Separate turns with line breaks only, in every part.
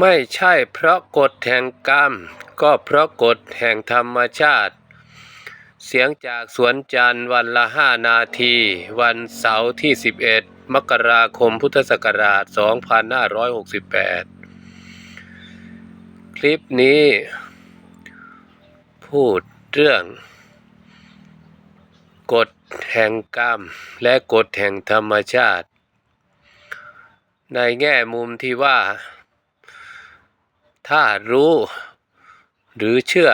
ไม่ใช่เพราะกฎแห่งกรรม ก็เพราะกฎแห่งธรรมชาติ เสียงจากสวนจันทร์วันละห้านาที วันเสาร์ที่ 11 มกราคมพุทธศักราช 2568 คลิปนี้ พูดเรื่อง กฎแห่งกรรม และกฎแห่งธรรมชาติ ในแง่มุมที่ว่า ถ้ารู้ หรือเชื่อ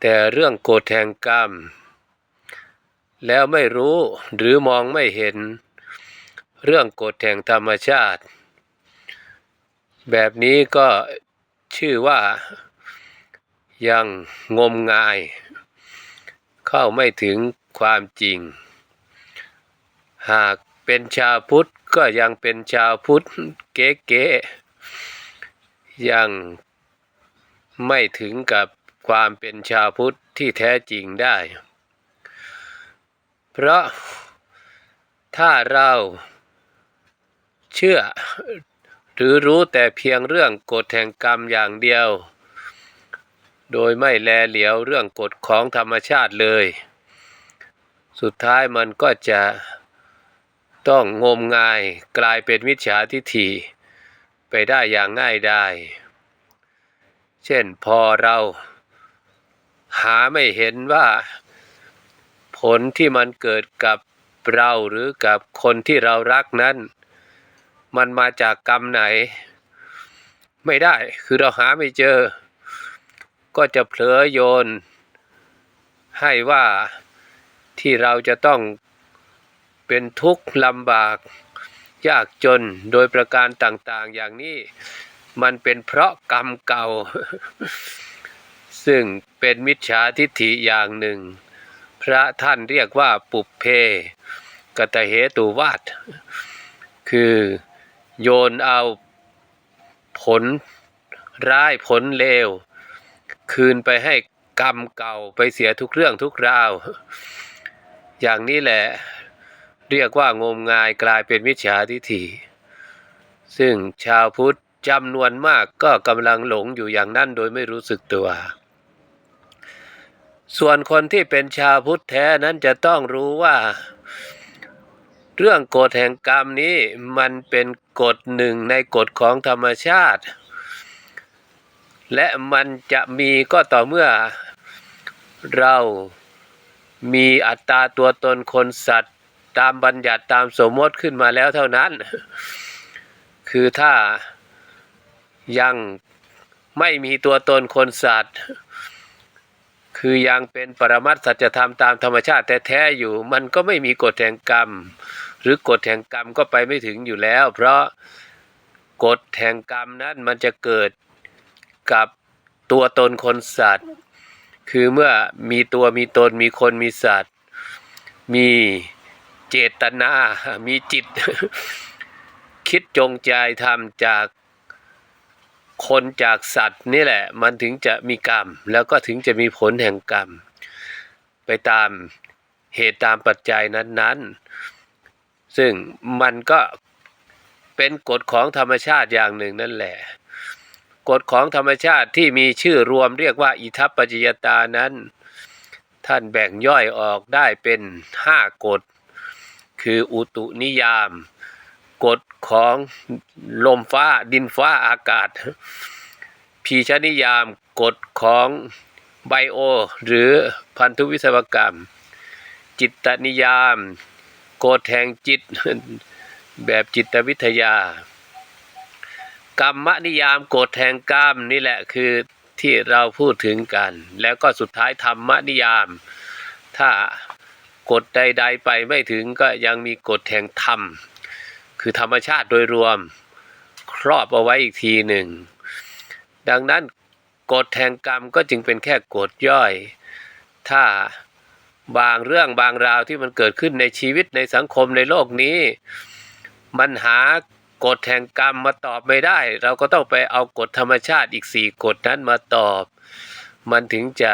แต่เรื่องโกฎแห่งกรรม แล้วไม่รู้หรือมองไม่เห็น เรื่องกฎแห่งธรรมชาติ แบบนี้ก็ชื่อว่ายังงมงาย เข้าไม่ถึงความจริง หากเป็นชาวพุทธก็ยังเป็นชาวพุทธเก๋ๆ ยังไม่ถึงกับความเป็นชาวพุทธที่แท้จริงได้ เพราะถ้าเราเชื่อหรือรู้แต่เพียงเรื่องกฎแห่งกรรมอย่างเดียว โดยไม่แลเหลียวเรื่องกฎของธรรมชาติเลย สุดท้ายมันก็จะต้องงมงายกลายเป็นมิจฉาทิฏฐิ ไปได้อย่างง่ายได้เช่นพอเราหาไม่เห็นว่าผลที่มันเกิดกับเราหรือกับคนที่เรารักนั้น มันมาจากกรรมไหน ไม่ได้คือเราหาไม่เจอ ก็จะเผลอโยน ให้ว่าที่เราจะต้องเป็นทุกข์ลำบาก ยากจนโดยประการต่างๆ อย่างนี้ มันเป็นเพราะกรรมเก่า ซึ่งเป็นมิจฉาทิฏฐิอย่างหนึ่ง พระท่านเรียกว่าปุเพ กตเหตุวาทคือโยนเอาผลร้ายผลเลว คืนไปให้กรรมเก่าไปเสียทุกเรื่องทุกราว อย่างนี้แหละ เรียกว่างมงายกลายเป็นมิจฉาทิฏฐิ ซึ่งชาวพุทธจำนวนมากก็กำลังหลงอยู่อย่างนั้นโดยไม่รู้สึกตัว ส่วนคนที่เป็นชาวพุทธแท้นั้นจะต้องรู้ว่า เรื่องกฎแห่งกรรมนี้มันเป็นกฎหนึ่งในกฎของธรรมชาติ และมันจะมีก็ต่อเมื่อเรามีอัตตาตัวตนคนสัตว์ ตามบัญญัติตามสมมติขึ้นมาแล้วเท่านั้น คือถ้ายังไม่มีตัวตนคนสัตว์ คือยังเป็นปรมัตสัจธรรมตามธรรมชาติแท้ๆอยู่ มันก็ไม่มีกฎแห่งกรรม หรือกฎแห่งกรรมก็ไปไม่ถึงอยู่แล้ว เพราะกฎแห่งกรรมนั้นมันจะเกิดกับตัวตนคนสัตว์ คือเมื่อมีตัวมีตนมีคนมีสัตว์ มี เจตนา มีจิต คิดจงใจทำจากคนจากสัตว์นี่แหละ มันถึงจะมีกรรม แล้วก็ถึงจะมีผลแห่งกรรม ไปตามเหตุตามปัจจัยนั้น ๆ ซึ่งมันก็เป็นกฎของธรรมชาติอย่างหนึ่งนั่นแหละ กฎของธรรมชาติที่มีชื่อรวมเรียกว่าอิทัปปัจจยตานั้น ท่านแบ่งย่อยออกได้เป็นห้ากฎ คืออุตุนิยาม กฎของลมฟ้าดินฟ้าอากาศ พีชนิยาม กฎของไบโอ หรือพันธุวิศวกรรม จิตตนิยาม กฎแห่งจิตแบบจิตวิทยา กรรมนิยามกฎแห่งกรรมนี่แหละคือที่เราพูดถึงกัน แล้วก็สุดท้ายธรรมนิยาม ถ้า กฎใด ๆ ไปไม่ถึงก็ยังมีกฎแห่งธรรม คือธรรมชาติโดยรวมครอบเอาไว้อีกทีหนึ่ง ดังนั้นกฎแห่งกรรมก็จึงเป็นแค่กฎย่อย ถ้าบางเรื่องบางราวที่มันเกิดขึ้นในชีวิตในสังคมในโลกนี้ มันหากฎแห่งกรรมมาตอบไม่ได้ เราก็ต้องไปเอากฎธรรมชาติอีกสี่กฎนั้นมาตอบ มันถึงจะ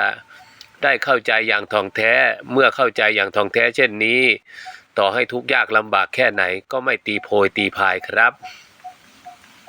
ได้เข้าใจอย่างท่องแท้ เมื่อเข้าใจอย่างท่องแท้เช่นนี้ ต่อให้ทุกยากลำบากแค่ไหนก็ไม่ตีโพยตีพายครับ